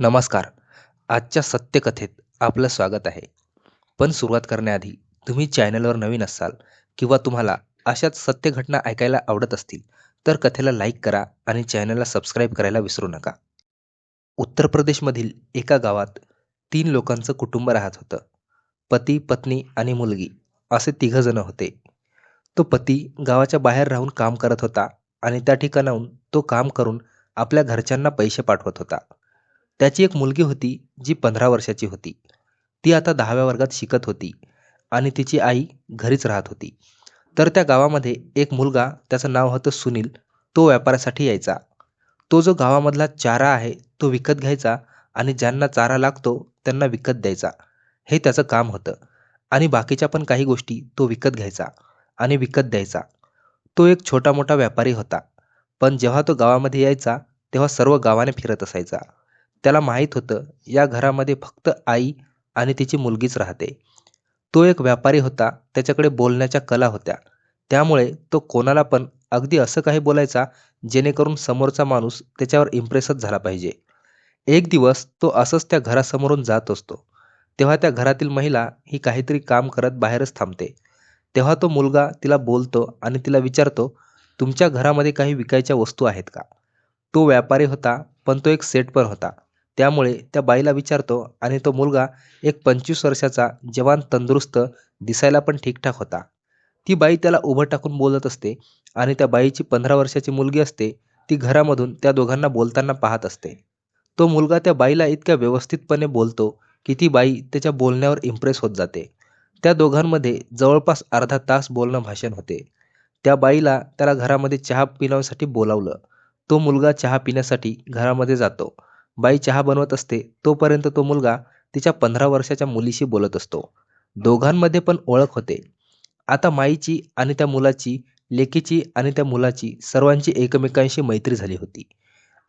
नमस्कार. आजच्या सत्यकथेत आपलं स्वागत आहे. पण सुरुवात करण्याआधी तुम्ही चॅनलवर नवीन असाल किंवा तुम्हाला अशाच सत्य घटना ऐकायला आवडत असतील तर कथेला लाईक करा आणि चॅनलला सबस्क्राईब करायला विसरू नका. उत्तर प्रदेशमधील एका गावात तीन लोकांचं कुटुंब राहत होतं. पती पत्नी आणि मुलगी असे तिघंजणं होते. तो पती गावाच्या बाहेर राहून काम करत होता आणि त्या ठिकाणाहून तो काम करून आपल्या घरच्यांना पैसे पाठवत होता. त्याची एक मुलगी होती जी पंधरा वर्षाची होती. ती आता दहाव्या वर्गात शिकत होती आणि तिची आई घरीच राहत होती. तर त्या गावामध्ये एक मुलगा त्याचं नाव होतं सुनील तो व्यापारासाठी यायचा. तो जो गावामधला चारा आहे तो विकत घ्यायचा आणि ज्यांना चारा लागतो त्यांना विकत द्यायचा. हे त्याचं काम होतं. आणि बाकीच्या पण काही गोष्टी तो विकत घ्यायचा आणि विकत द्यायचा. तो एक छोटा मोठा व्यापारी होता. पण जेव्हा तो गावामध्ये यायचा तेव्हा सर्व गावाने फिरत असायचा. त्याला माहीत होतं या घरामध्ये फक्त आई आणि तिची मुलगीच राहते. तो एक व्यापारी होता त्याच्याकडे बोलण्याच्या कला होत्या. त्यामुळे तो कोणाला पण अगदी असं काही बोलायचा जेणेकरून समोरचा माणूस त्याच्यावर इम्प्रेसच झाला पाहिजे. एक दिवस तो असंच त्या घरासमोरून जात असतो. तेव्हा त्या घरातील महिला ही काहीतरी काम करत बाहेरच थांबते. तेव्हा तो मुलगा तिला बोलतो आणि तिला विचारतो तुमच्या घरामध्ये काही विकायच्या वस्तू आहेत का? तो व्यापारी होता पण तो एक सेट पण होता. त्यामुळे त्या बाईला विचारतो आणि तो मुलगा एक पंचवीस वर्षाचा जवान तंदुरुस्त दिसायला पण ठीकठाक होता. ती बाई त्याला उभं टाकून बोलत असते आणि त्या बाईची पंधरा वर्षाची मुलगी असते ती घरामधून त्या दोघांना बोलताना पाहत असते. तो मुलगा त्या बाईला इतक्या व्यवस्थितपणे बोलतो की ती बाई त्याच्या बोलण्यावर इम्प्रेस होत जाते. त्या दोघांमध्ये जवळपास अर्धा तास बोलणं भाषण होते. त्या बाईला त्याला घरामध्ये चहा पिण्यासाठी बोलावलं. तो मुलगा चहा पिण्यासाठी घरामध्ये जातो. बाई चहा बनवत असते तोपर्यंत तो मुलगा तिच्या पंधरा वर्षाच्या मुलीशी बोलत असतो. दोघांमध्ये पण ओळख होते. आता माईची आणि त्या मुलाची लेकीची आणि त्या मुलाची सर्वांची एकमेकांशी मैत्री झाली होती.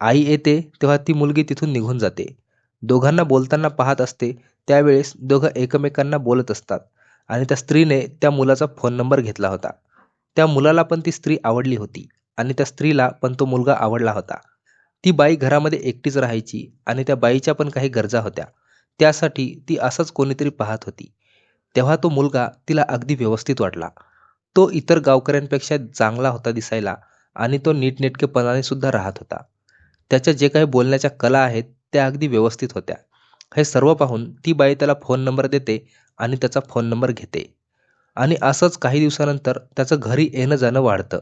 आई येते तेव्हा ती मुलगी तिथून निघून जाते. दोघांना बोलताना पाहत असते त्यावेळेस दोघं एकमेकांना बोलत असतात आणि त्या स्त्रीने त्या मुलाचा फोन नंबर घेतला होता. त्या मुलाला पण ती स्त्री आवडली होती आणि त्या स्त्रीला पण तो मुलगा आवडला होता. ती बाई घरामध्ये एकटीच राहायची आणि त्या बाईच्या पण काही गरजा होत्या. त्यासाठी ती असंच कोणीतरी पाहत होती. तेव्हा तो मुलगा तिला अगदी व्यवस्थित वाटला. तो इतर गावकऱ्यांपेक्षा चांगला होता दिसायला आणि तो नीटनेटकेपणाने सुद्धा राहत होता. त्याच्या जे काही बोलण्याच्या कला आहेत त्या अगदी व्यवस्थित होत्या. हे सर्व पाहून ती बाई त्याला फोन नंबर देते आणि त्याचा फोन नंबर घेते. आणि असंच काही दिवसानंतर त्याचं घरी येणं जाणं वाढतं.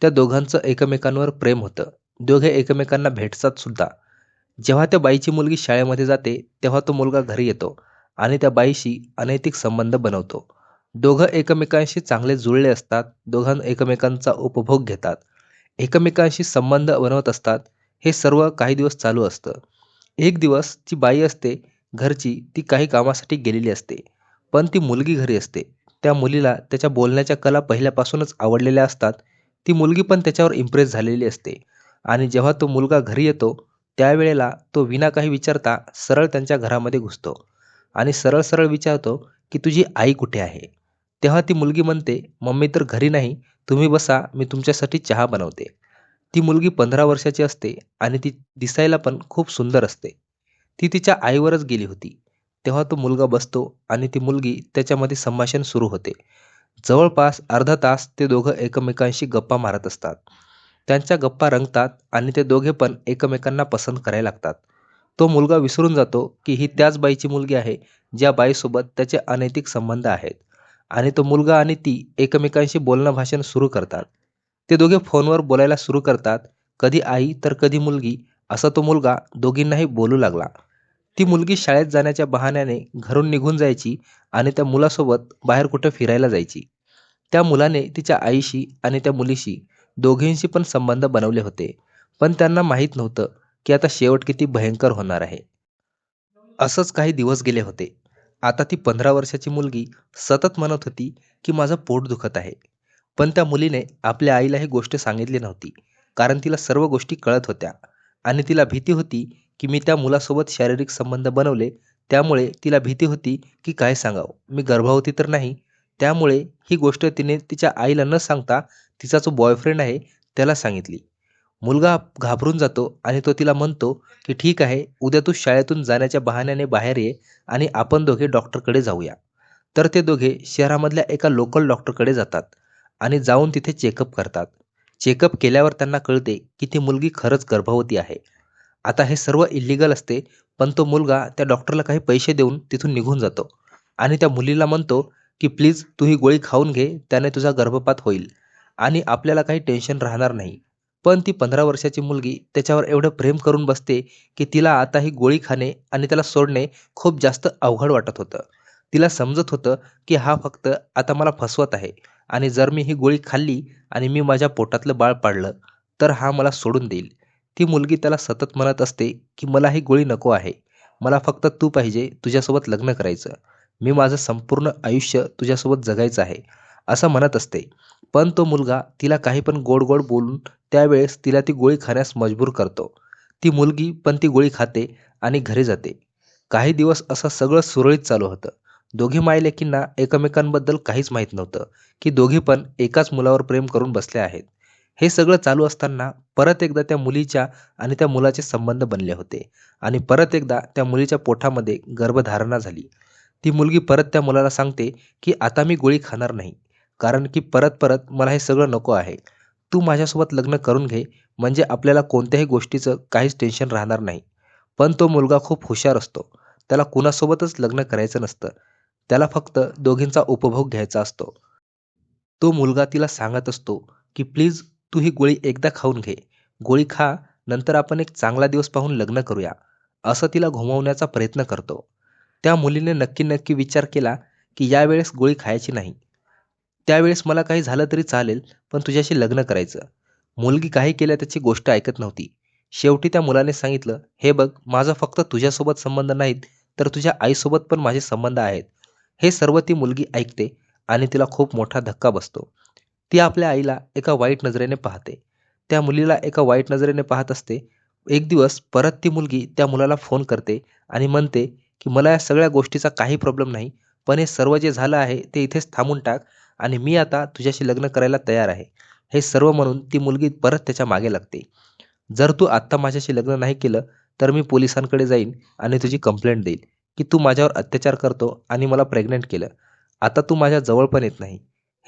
त्या दोघांचं एकमेकांवर प्रेम होतं. दोघे एकमेकांना भेटतात सुद्धा. जेव्हा त्या बाईची मुलगी शाळेमध्ये जाते तेव्हा तो मुलगा घरी येतो आणि त्या बाईशी अनैतिक संबंध बनवतो. दोघं एकमेकांशी चांगले जुळले असतात दोघां एकमेकांचा उपभोग घेतात. एकमेकांशी संबंध बनवत असतात हे सर्व काही दिवस चालू असतं. एक दिवस ती बाई असते घरची ती काही कामासाठी गेलेली असते पण ती मुलगी घरी असते. त्या मुलीला त्याच्या बोलण्याच्या कला पहिल्यापासूनच आवडलेल्या असतात. ती मुलगी पण त्याच्यावर इम्प्रेस झालेली असते. आणि जेव्हा तो मुलगा घरी येतो त्यावेळेला तो विना काही विचारता सरळ त्यांच्या घरामध्ये घुसतो आणि सरळ सरळ विचारतो की तुझी आई कुठे आहे? तेव्हा ती मुलगी म्हणते मम्मी तर घरी नाही तुम्ही बसा मी तुमच्यासाठी चहा बनवते. ती मुलगी पंधरा वर्षाची असते आणि ती दिसायला पण खूप सुंदर असते. ती तिच्या आईवरच गेली होती. तेव्हा तो मुलगा बसतो आणि ती मुलगी त्याच्यामध्ये संभाषण सुरू होते. जवळपास अर्धा तास ते दोघं एकमेकांशी गप्पा मारत असतात. त्यांच्या गप्पा रंगतात आणि ते दोघे पण एकमेकांना पसंत करायला लागतात. तो मुलगा विसरून जातो की ही त्याच बाईची मुलगी आहे ज्या बाईसोबत त्याचे अनैतिक संबंध आहेत. आणि तो मुलगा आणि ती एकमेकांशी बोलणं भाषण सुरू करतात. ते दोघे फोनवर बोलायला सुरू करतात. कधी आई तर कधी मुलगी असा तो मुलगा दोघींनाही बोलू लागला. ती मुलगी शाळेत जाण्याच्या बहाण्याने घरून निघून जायची आणि त्या मुलासोबत बाहेर कुठं फिरायला जायची. त्या मुलाने तिच्या आईशी आणि त्या मुलीशी दोघींशी पण संबंध बनवले होते. पण त्यांना माहीत नव्हतं की आता शेवट किती भयंकर होणार आहे. असंच काही दिवस गेले होते. आता ती पंधरा वर्षाची मुलगी सतत म्हणत होती की माझं पोट दुखत आहे. पण त्या मुलीने आपल्या आईला ही गोष्ट सांगितली नव्हती. कारण तिला सर्व गोष्टी कळत होत्या. आणि तिला भीती होती की मी त्या मुलासोबत शारीरिक संबंध बनवले त्यामुळे तिला भीती होती की काय सांगावं. मी गर्भवती तर नाही. त्यामुळे ही गोष्ट तिने तिच्या आईला न सांगता तिचा जो बॉयफ्रेंड आहे त्याला सांगितली. मुलगा घाबरून जातो आणि तो तिला म्हणतो की ठीक आहे उद्या तू शाळेतून जाण्याच्या बहाण्याने बाहेर ये आणि आपण दोघे डॉक्टरकडे जाऊया. तर ते दोघे शहरामधल्या एका लोकल डॉक्टरकडे जातात आणि जाऊन तिथे चेकअप करतात. चेकअप केल्यावर त्यांना कळते की ती मुलगी खरंच गर्भवती आहे. आता हे सर्व इलिगल असते पण तो मुलगा त्या डॉक्टरला काही पैसे देऊन तिथून निघून जातो आणि त्या मुलीला म्हणतो की प्लीज तू ही गोळी खाऊन घे त्याने तुझा गर्भपात होईल. आणि आपल्याला काही टेन्शन राहणार नाही. पण ती पंधरा वर्षाची मुलगी त्याच्यावर एवढं प्रेम करून बसते की तिला आता ही गोळी खाणे आणि त्याला सोडणे खूप जास्त अवघड वाटत होतं. तिला समजत होतं की हा फक्त आता मला फसवत आहे आणि जर मी ही गोळी खाल्ली आणि मी माझ्या पोटातलं बाळ पाडलं तर हा मला सोडून देईल. ती मुलगी त्याला सतत म्हणत असते की मला ही गोळी नको आहे. मला फक्त तू पाहिजे तुझ्यासोबत लग्न करायचं. मी माझं संपूर्ण आयुष्य तुझ्यासोबत जगायचं आहे. असं म्हणत असते. पण तो मुलगा तिला काही पण गोड गोड बोलून त्यावेळेस तिला ती गोळी खाण्यास मजबूर करतो. ती मुलगी पण ती गोळी खाते आणि घरी जाते. काही दिवस असं सगळं सुरळीत चालू होतं. दोघी मायलेकींना एकमेकांबद्दल काहीच माहीत नव्हतं की दोघी पण एकाच मुलावर प्रेम करून बसले आहेत. हे सगळं चालू असताना परत एकदा त्या मुलीच्या आणि त्या मुलाचे संबंध बनले होते आणि परत एकदा त्या मुलीच्या पोटामध्ये गर्भधारणा झाली. ती मुलगी परत त्या मुलाला सांगते की आता मी गोळी खाणार नाही. कारण की परत परत मला हे सगळं नको आहे. तू माझ्यासोबत लग्न करून घे म्हणजे आपल्याला कोणत्याही गोष्टीचं काहीच टेन्शन राहणार नाही. पण तो मुलगा खूप हुशार असतो. त्याला कुणासोबतच लग्न करायचं नसतं. त्याला फक्त दोघींचा उपभोग घ्यायचा असतो. तो मुलगा तिला सांगत असतो की प्लीज तू ही गोळी एकदा खाऊन घे. गोळी खा नंतर आपण एक चांगला दिवस पाहून लग्न करूया. असं तिला घुमवण्याचा प्रयत्न करतो. त्या मुलीने नक्की नक्की विचार केला की यावेळेस गोळी खायची नाही. त्यावेळेस मला काही झालं तरी चालेल पण तुझ्याशी लग्न करायचं. मुलगी काही केल्या त्याची गोष्ट ऐकत नव्हती. शेवटी त्या मुलाने सांगितलं हे बघ माझा फक्त तुझ्यासोबत संबंध नाहीत तर तुझ्या आईसोबत पण माझे संबंध आहेत. हे सर्व ती मुलगी ऐकते आणि तिला खूप मोठा धक्का बसतो. ती आपल्या आईला एका वाईट नजरेने पाहते. त्या मुलीला एका वाईट नजरेने पाहत असते. एक दिवस परत ती मुलगी त्या मुलाला फोन करते आणि म्हणते की मला या सगळ्या गोष्टीचा काही प्रॉब्लेम नाही पण हे सर्व जे झालं आहे ते इथेच थांबून टाक आणि मी आता तुझ्याशी लग्न करायला तयार आहे. हे सर्व म्हणून ती मुलगी परत त्याच्यामागे लागते. जर तू आत्ता माझ्याशी लग्न नाही केलं तर मी पोलिसांकडे जाईन आणि तुझी कंप्लेंट देईल की तू माझ्यावर अत्याचार करतो आणि मला प्रेग्नेंट केलं. आता तू माझ्या जवळ पण येत नाही.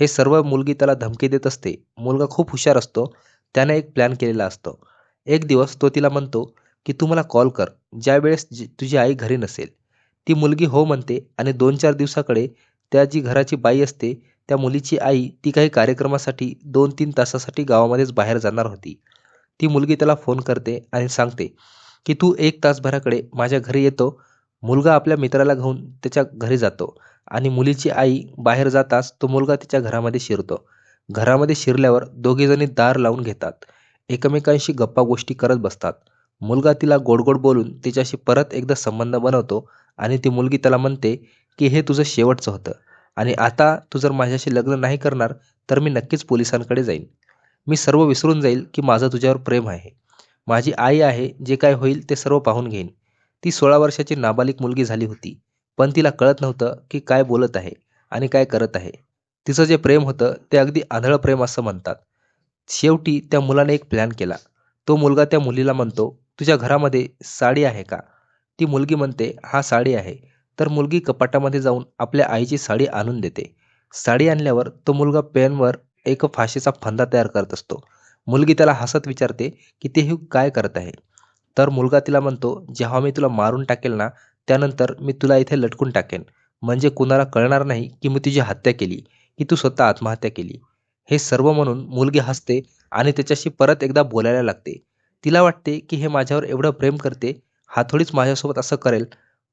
हे सर्व मुलगी त्याला धमकी देत असते. मुलगा खूप हुशार असतो. त्याने एक प्लॅन केलेला असतो. एक दिवस तो तिला म्हणतो की तू मला कॉल कर. ज्यावेळेस तुझी आई घरी नसेल. ती मुलगी हो म्हणते आणि दोन चार दिवसाकडे त्या जी घराची बाई असते त्या मुलीची आई ती काही कार्यक्रमासाठी दोन तीन तासासाठी गावामध्येच बाहेर जाणार होती. ती मुलगी त्याला फोन करते आणि सांगते की तू एक तासभराकडे माझ्या घरी येतो. मुलगा आपल्या मित्राला घेऊन त्याच्या घरी जातो आणि मुलीची आई बाहेर जाताच तो मुलगा तिच्या घरामध्ये शिरतो. घरामध्ये शिरल्यावर दोघेजणी दार लावून घेतात. एकमेकांशी गप्पा गोष्टी करत बसतात. मुलगा तिला गोडगोड बोलून तिच्याशी परत एकदा संबंध बनवतो आणि ती मुलगी त्याला म्हणते की हे तुझं शेवटचं होतं. आणि आता तू जर माझ्याशी लग्न नाही करणार तर मी नक्कीच पोलिसांकडे जाईन. मी सर्व विसरून जाईल की माझं तुझ्यावर प्रेम आहे. माझी आई आहे जे काय होईल ते सर्व पाहून घेईन. ती सोळा वर्षाची नाबालिक मुलगी झाली होती पण तिला कळत नव्हतं की काय बोलत आहे आणि काय करत आहे. तिचं जे प्रेम होतं ते अगदी आंधळं प्रेम असं म्हणतात. शेवटी त्या मुलाने एक प्लॅन केला. तो मुलगा त्या मुलीला म्हणतो तुझ्या घरामध्ये साडी आहे का? ती मुलगी म्हणते हा साडी आहे. तर मुलगी कपाटामध्ये जाऊन आपल्या आईची साडी आणून देते. साडी आणल्यावर तो मुलगा पेनवर एक फाशीचा फंदा तयार करत असतो. मुलगी त्याला हसत विचारते की ते काय करत आहे? तर मुलगा तिला म्हणतो जेव्हा मी तुला मारून टाकेल ना त्यानंतर मी तुला इथे लटकून टाकेन. म्हणजे कुणाला कळणार नाही की मी तुझी हत्या केली की तू स्वतः आत्महत्या केली. हे सर्व म्हणून मुलगी हसते आणि त्याच्याशी परत एकदा बोलायला लागते. तिला वाटते की हे माझ्यावर एवढं प्रेम करते हा थोडीच माझ्यासोबत असं करेल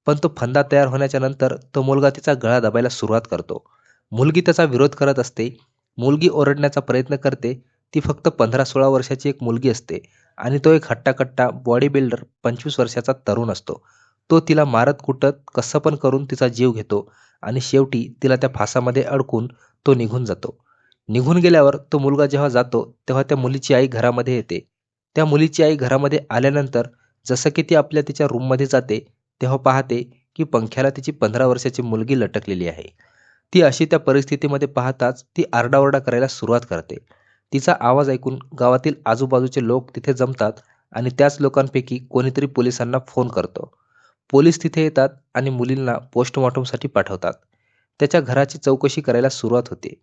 पण तो फंदा तयार होण्याच्या नंतर तो मुलगा तिचा गळा दबायला सुरुवात करतो. मुलगी त्याचा विरोध करत असते. मुलगी ओरडण्याचा प्रयत्न करते. ती फक्त पंधरा सोळा वर्षाची एक मुलगी असते आणि तो एक हट्टाकट्टा बॉडी बिल्डर पंचवीस वर्षाचा तरुण असतो. तो तिला मारत कुटत कसं पण करून तिचा जीव घेतो आणि शेवटी तिला त्या फासामध्ये अडकून तो निघून जातो. निघून गेल्यावर तो मुलगा जेव्हा जातो तेव्हा त्या मुलीची आई घरामध्ये येते. त्या मुलीची आई घरामध्ये आल्यानंतर जसं की ती आपल्या तिच्या रूममध्ये जाते तेव्हा पाहते की पंख्याला तिची पंधरा वर्षाची मुलगी लटकलेली आहे. ती अशी त्या परिस्थितीमध्ये पाहताच ती आरडाओरडा करायला सुरुवात करते. तिचा आवाज ऐकून गावातील आजूबाजूचे लोक तिथे जमतात आणि त्याच लोकांपैकी कोणीतरी पोलिसांना फोन करतो. पोलीस तिथे येतात आणि मुलींना पोस्टमॉर्टमसाठी पाठवतात. त्याच्या घराची चौकशी करायला सुरुवात होते.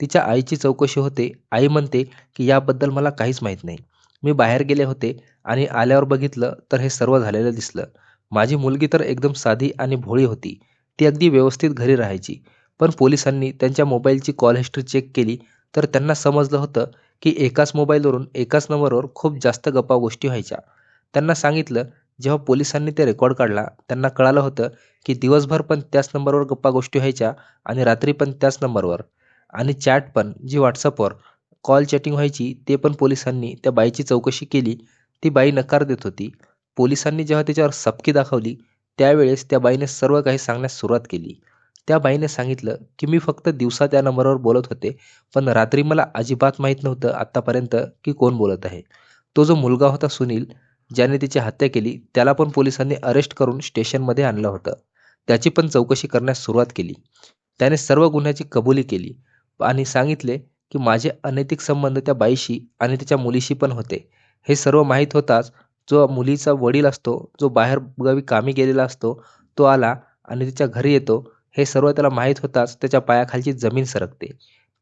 तिच्या आईची चौकशी होते. आई म्हणते की याबद्दल मला काहीच माहीत नाही. मी बाहेर गेले होते आणि आल्यावर बघितलं तर हे सर्व झालेलं दिसलं. माझी मुलगी तर एकदम साधी आणि भोळी होती. ती अगदी व्यवस्थित घरी राहायची. पण पोलिसांनी त्यांच्या मोबाईलची कॉल हिस्ट्री चेक केली तर त्यांना समजलं होतं की एकाच मोबाईलवरून एकाच नंबरवर खूप जास्त गप्पा गोष्टी व्हायच्या. त्यांना सांगितलं जेव्हा पोलिसांनी ते रेकॉर्ड काढला त्यांना कळालं होतं की दिवसभर पण त्याच नंबरवर गप्पा गोष्टी व्हायच्या आणि रात्री पण त्याच नंबरवर. आणि चॅट पण जी व्हॉट्सअपवर कॉल चॅटिंग व्हायची ते पण पोलिसांनी त्या बाईची चौकशी केली. ती बाई नकार देत होती. पोलिसांनी जेव्हा त्याच्यावर सबकी दाखवली त्यावेळेस त्या बाईने सर्व काही सांगण्यास सुरुवात केली. त्या बाईने सांगितलं की मी फक्त दिवसा त्या नंबरवर बोलत होते पण रात्री मला अजिबात माहीत नव्हतं आत्तापर्यंत की कोण बोलत आहे. तो जो मुलगा होता सुनील ज्याने तिची हत्या केली त्याला पण पोलिसांनी अरेस्ट करून स्टेशनमध्ये आणलं होतं. त्याची पण चौकशी करण्यास सुरुवात केली. त्याने सर्व गुन्ह्याची कबुली केली आणि सांगितले की माझे अनैतिक संबंध त्या बाईशी आणि त्याच्या मुलीशी पण होते. हे सर्व माहीत होताच जो मुलीचा वडील असतो जो बाहेर गावी कामी गेलेला असतो तो आला आणि तिच्या घरी येतो. हे सर्व त्याला माहीत होताच त्याच्या पायाखालची जमीन सरकते.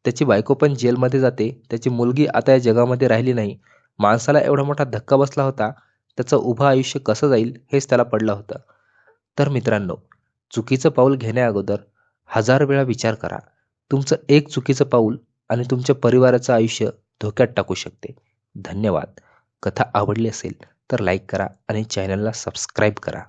त्याची बायको पण जेलमध्ये जाते. त्याची मुलगी आता या जगामध्ये राहिली नाही. माणसाला एवढा मोठा धक्का बसला होता. त्याचं उभं आयुष्य कसं जाईल हेच त्याला पडलं होतं. तर मित्रांनो चुकीचं पाऊल घेण्याअगोदर हजार वेळा विचार करा. तुमचं एक चुकीचं पाऊल आणि तुमच्या परिवाराचं आयुष्य धोक्यात टाकू शकते. धन्यवाद. कथा आवडली असेल तर लाईक करा आणि चॅनलला सबस्क्राईब करा.